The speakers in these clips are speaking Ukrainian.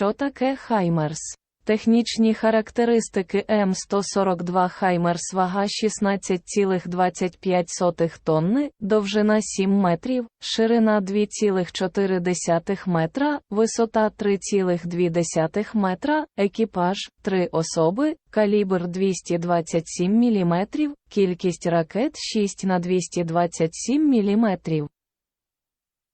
Що таке Хаймерс? Технічні характеристики М142 Хаймерс вага 16,25 тонни, довжина 7 метрів, ширина 2,4 метра, висота 3,2 метра, екіпаж 3 особи, калібр 227 мм, кількість ракет 6 на 227 мм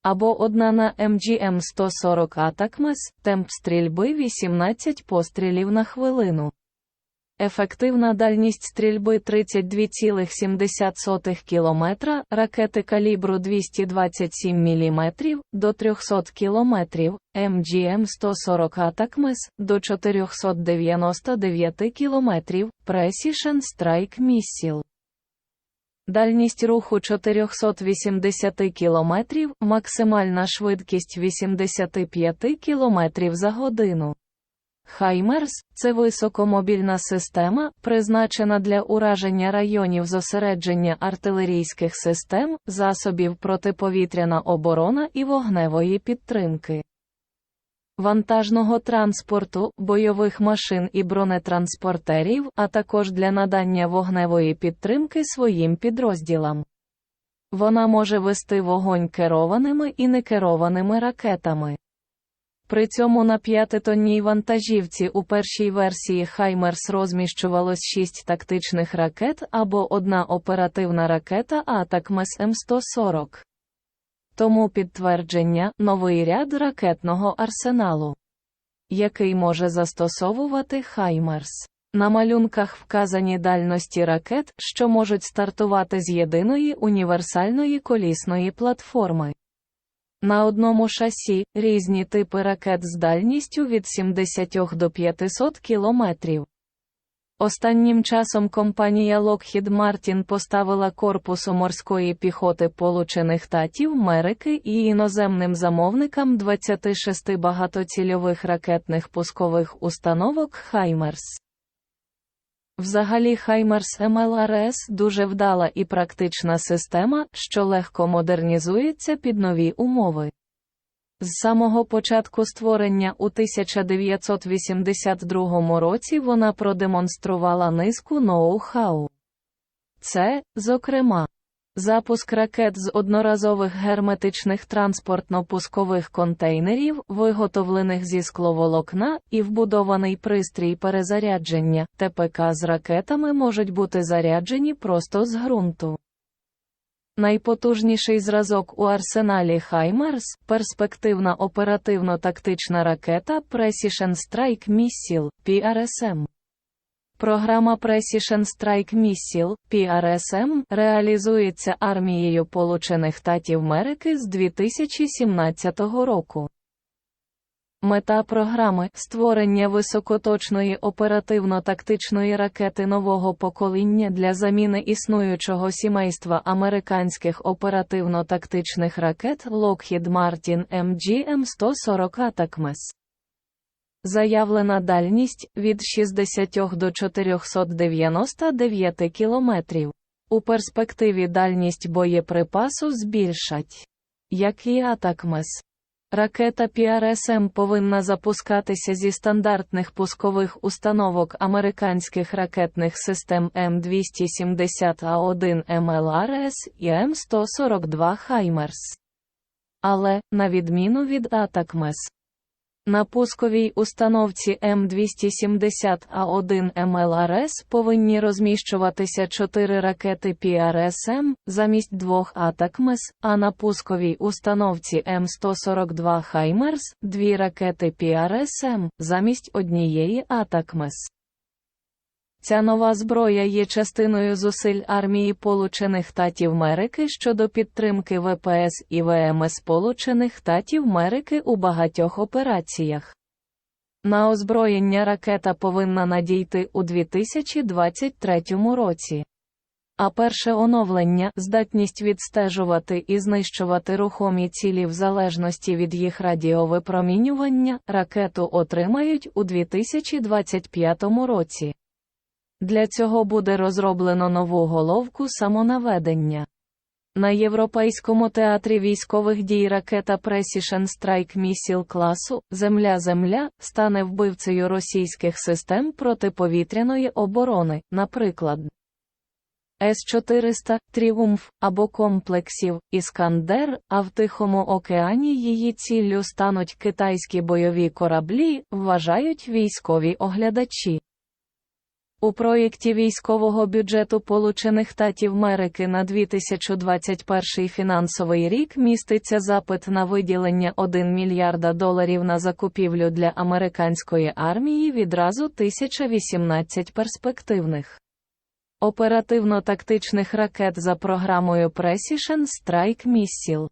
або одна на MGM 140 Атакмес, темп стрільби 18 пострілів на хвилину. Ефективна дальність стрільби 32,7 км, ракети калібру 227 мм до 300 км, MGM 140 Атакмес до 499 км, Precision Strike Missile. Дальність руху 480 км, максимальна швидкість 85 км за годину. Хаймерс це високомобільна система, призначена для ураження районів зосередження артилерійських систем, засобів протиповітряна оборона і вогневої підтримки вантажного транспорту, бойових машин і бронетранспортерів, а також для надання вогневої підтримки своїм підрозділам. Вона може вести вогонь керованими і некерованими ракетами. При цьому на п'ятитонній вантажівці у першій версії Хаймерс розміщувалось 6 тактичних ракет або одна оперативна ракета Атакмес М140 тому підтвердження новий ряд ракетного арсеналу, який може застосовувати Хаймерс. На малюнках вказані дальності ракет, що можуть стартувати з єдиної універсальної колісної платформи. На одному шасі різні типи ракет з дальністю від 70 до 500 кілометрів. Останнім часом компанія Lockheed Martin поставила корпусу морської піхоти Получених Штатів Америки і іноземним замовникам 26 багатоцільових ракетних пускових установок Хаймерс. Взагалі Хаймерс МЛРС дуже вдала і практична система, що легко модернізується під нові умови. З самого початку створення у 1982 році вона продемонструвала низку ноу-хау. Це, зокрема, запуск ракет з одноразових герметичних транспортно-пускових контейнерів, виготовлених зі скловолокна, і вбудований пристрій перезарядження ТПК з ракетами можуть бути заряджені просто з ґрунту. Найпотужніший зразок у арсеналі Хаймерс перспективна оперативно-тактична ракета Precision Strike Missile PRSM. Програма Precision Strike Missile PRSM реалізується армією Получених Штатів Америки з 2017 року. Мета програми створення високоточної оперативно-тактичної ракети нового покоління для заміни існуючого сімейства американських оперативно-тактичних ракет Lockheed Martin MGM-140 Атакмес. Заявлена дальність від 60 до 499 кілометрів. У перспективі дальність боєприпасу збільшать. Як і Атакмес. Ракета PRSM повинна запускатися зі стандартних пускових установок американських ракетних систем М270А1 МЛРС і М142 Хаймерс. Але, на відміну від Атакмес, на пусковій установці М270А1 МЛРС повинні розміщуватися 4 ракети PRSM замість двох Атакмес, а на пусковій установці М142 Хаймерс дві ракети PRSM замість однієї Атакмес. Ця нова зброя є частиною зусиль армії Получених Штатів Америки щодо підтримки ВПС і ВМС Сполучених Штатів Америки у багатьох операціях. На озброєння ракета повинна надійти у 2023 році. А перше оновлення здатність відстежувати і знищувати рухомі цілі в залежності від їх радіовипромінювання ракету отримають у 2025 році. Для цього буде розроблено нову головку самонаведення. На Європейському театрі військових дій ракета Precision Strike Missile класу Земля-Земля стане вбивцею російських систем протиповітряної оборони, наприклад. С-400 Тріумф або комплексів Іскандер, а в Тихому океані її ціллю стануть китайські бойові кораблі, вважають військові оглядачі. У проєкті військового бюджету Получених Штатів Америки на 2021 фінансовий рік міститься запит на виділення 1 мільярда доларів на закупівлю для американської армії відразу 1018 перспективних оперативно-тактичних ракет за програмою Precision Strike Missile.